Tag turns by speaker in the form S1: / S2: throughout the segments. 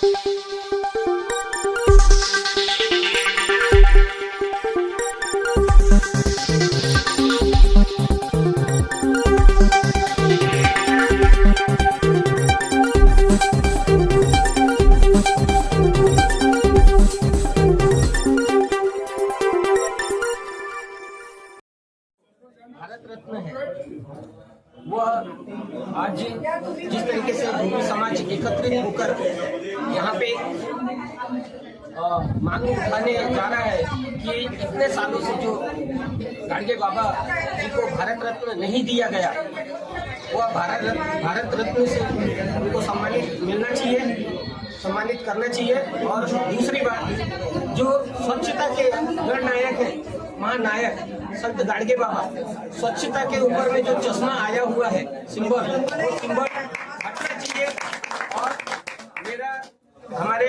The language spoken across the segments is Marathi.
S1: Thank you. वह आज जिस तरीके से भूमि समाज एकत्रित होकर यहाँ पे मांग उठाने जा रहा है कि इतने सालों से जो गाडगे बाबा जी को भारत रत्न नहीं दिया गया, वह भारत रत्न भारत रत्न से उनको सम्मानित मिलना चाहिए, सम्मानित करना चाहिए। और दूसरी बात, जो स्वच्छता के गणनायक है महानायक संत गाडगे बाबा स्वच्छता के ऊपर में जो चश्मा आया हुआ है, सिंबल सिंबल हटना चाहिए। और मेरा, हमारे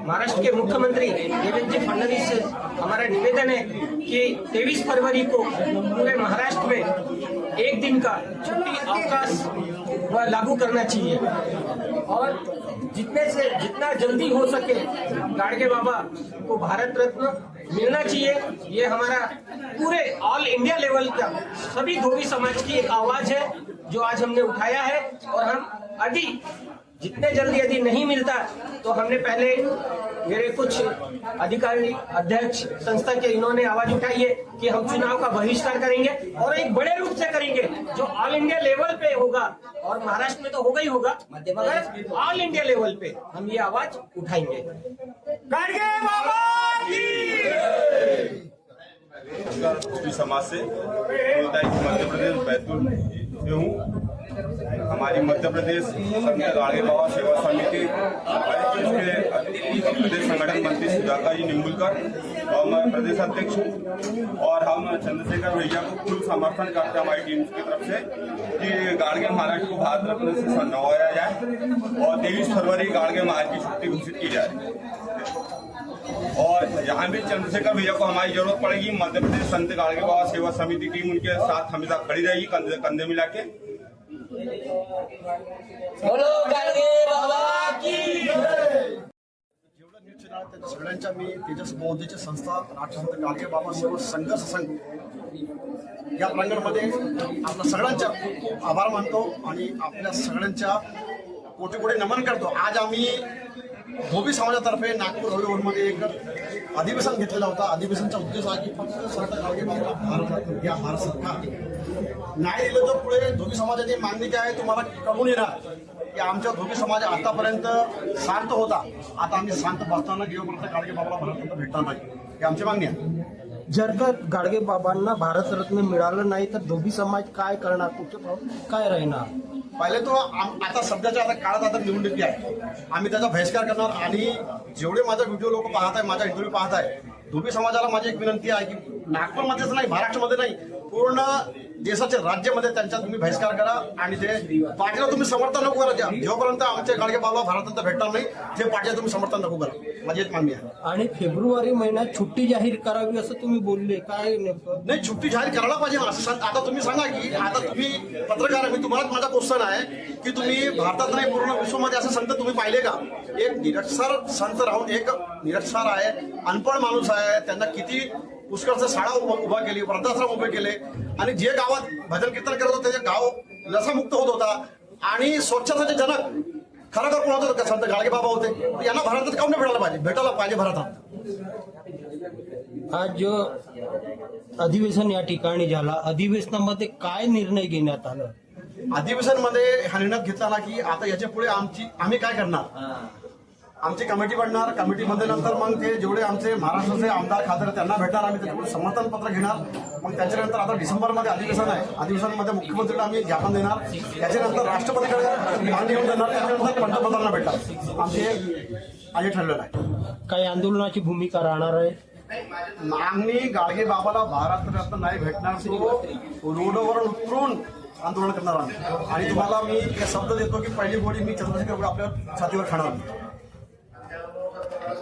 S1: महाराष्ट्र के मुख्यमंत्री देवेंद्र जी फडणवीस से हमारा निवेदन है कि 23 फरवरी को पूरे महाराष्ट्र में एक दिन का छुट्टी अवकाश लागू करना चाहिए। और जितने से, जितना जल्दी हो सके गाडगे बाबा को भारत रत्न मिलना चाहिए। ये हमारा पूरे ऑल इंडिया लेवल का सभी धोबी समाज की एक आवाज़ है, जो आज हमने उठाया है। और हम यदि जितने जल्दी यदि नहीं मिलता तो हमने पहले मेरे कुछ अधिकारी, अध्यक्ष संस्था के इन्होंने आवाज़ उठाई है कि हम चुनाव का बहिष्कार करेंगे और एक बड़े रूप से करेंगे, जो ऑल इंडिया लेवल पे होगा। और महाराष्ट्र में तो होगा ही होगा मगर ऑल इंडिया लेवल पे हम ये आवाज़ उठाएँगे
S2: गाडगे बाबा की
S3: नमस्कार समाज से मध्य प्रदेश बैतूल से हूँ। हमारी मध्य प्रदेश संत गाड़गे बाबा सेवा समिति इसके प्रदेश संगठन मंत्री सुधाकर जी निम्बुलकर और मैं प्रदेश अध्यक्ष हूँ। और हम चंद्रशेखर भैया को फुल समर्थन करते हैं हमारी टीम की तरफ़ से कि गाड़गे महाराज को भारत रत्न से नवाया जाए और तेईस फरवरी गाड़गे महाराज की छुट्टी घोषित की जाए। और जहाँ भी चंद्रशेखर भैया को हमारी जरूरत पड़ेगी। मध्य प्रदेश संत गाड़गे बाबा सेवा समिति टीम उनके साथ हमेशा खड़ी रहेगी कंधे कंधे मिला के।
S1: बोलो गाडगे बाबा की
S4: जेवढं न्यूज चॅनल त्या सगळ्यांच्या मी तेजस बौद्धची संस्था राष्ट्रसंत गाडगे बाबा सेवा संघर्ष संघ या प्रांगणामध्ये आपल्या सगळ्यांच्या खूप खूप आभार मानतो आणि आपल्या सगळ्यांच्या कोटी कोटी नमन करतो. आज आम्ही धोबी समाजातर्फे नागपूर हवेमध्ये एक अधिवेशन घेतलेला होता. अधिवेशनचा उद्देश हा की फक्त संत गावगे बाबा भारत घ्या भारत सरकार. नाही दिलं तर पुढे धोबी समाजाची मागणी काय आहे तुम्हाला कळून येणार की आमच्या धोबी समाज आतापर्यंत शांत होता. आता आम्ही शांत बसताना जेव्हापर्यंत गाडगे बाबाला भारत भेटणार नाही. ही आमची मागणी आहे.
S5: जर का गाडगे बाबांना भारतरत्न मिळालं नाही तर धोबी समाज काय करणार? कुठे काय राहणार?
S4: पहिले तो आम- आता सध्याच्या आता काळात आता निवडणुकी आहे. आम्ही त्याचा बहिष्कार करणार आणि जेवढे माझा व्हिडिओ लोक पाहत आहे माझा इंटरव्ह्यू पाहत आहे धोबी समाजाला माझी एक विनंती आहे की नागपूरमध्येच नाही महाराष्ट्रामध्ये नाही पूर्ण देशाच्या राज्यामध्ये त्यांचा तुम्ही बहिष्कार करा आणि ते पार्टीला तुम्ही समर्थन नको करा जेव्हापर्यंत आमचे गाडगे बाबा भारतात भेटणार नाही ते पार्टीला तुम्ही समर्थन नको करा. माझी एक मागणी आहे.
S5: आणि फेब्रुवारी महिन्यात सुट्टी जाहीर करावी असं तुम्ही बोलले. काय
S4: नाही छुट्टी जाहीर करायला पाहिजे. असं आता तुम्ही सांगा की आता तुम्ही पत्रकार मी तुम्हालाच माझा क्वेश्चन आहे की तुम्ही भारतात नाही पूर्ण विश्वमध्ये असं संत तुम्ही पाहिले का? एक निरक्षर संत राहून एक निरक्षर आहे अनपढ माणूस आहे त्यांना किती पुष्कळचं शाळा उभा केली वृद्धाश्रम उभे केले. आणि जे गावात भजन कीर्तन करत होते ते गाव लसामुक्त होत होता. आणि स्वच्छतेचे जनक खरोखर कोण होतं का संत गाडगे बाबा होते. यांना भारतात काऊन नाही भेटायला पाहिजे? भेटायला पाहिजे भारतात.
S5: आज जो अधिवेशन या ठिकाणी झाला अधिवेशनामध्ये काय निर्णय घेण्यात आला?
S4: अधिवेशनमध्ये हा निर्णय घेतला की आता याच्यापुढे आमची आम्ही काय करणार? आमची कमिटी बनणार कमिटीमध्ये नंतर मग ते जेवढे आमचे महाराष्ट्राचे आमदार खासदार त्यांना भेटणार आम्ही त्याच्यापुढे समर्थन पत्र घेणार. मग त्याच्यानंतर आता डिसेंबरमध्ये अधिवेशन आहे. अधिवेशनमध्ये मुख्यमंत्र्यांना आम्ही ज्ञापन देणार. त्याच्यानंतर राष्ट्रपतीकडे मागणी घेऊन देणार. त्याच्यानंतर पंतप्रधानांना भेटणार. आमचे आधी ठरलेलं आहे.
S5: काही आंदोलनाची भूमिका राहणार आहे?
S4: मागणी गाडगे बाबाला भारत रत्न नाही भेटणार तो. रोडवर उतरून आंदोलन करणार आम्ही. आणि तुम्हाला मी शब्द देतो की पहिली गोडी मी चंद्रशेखर आपल्या छातीवर खाणार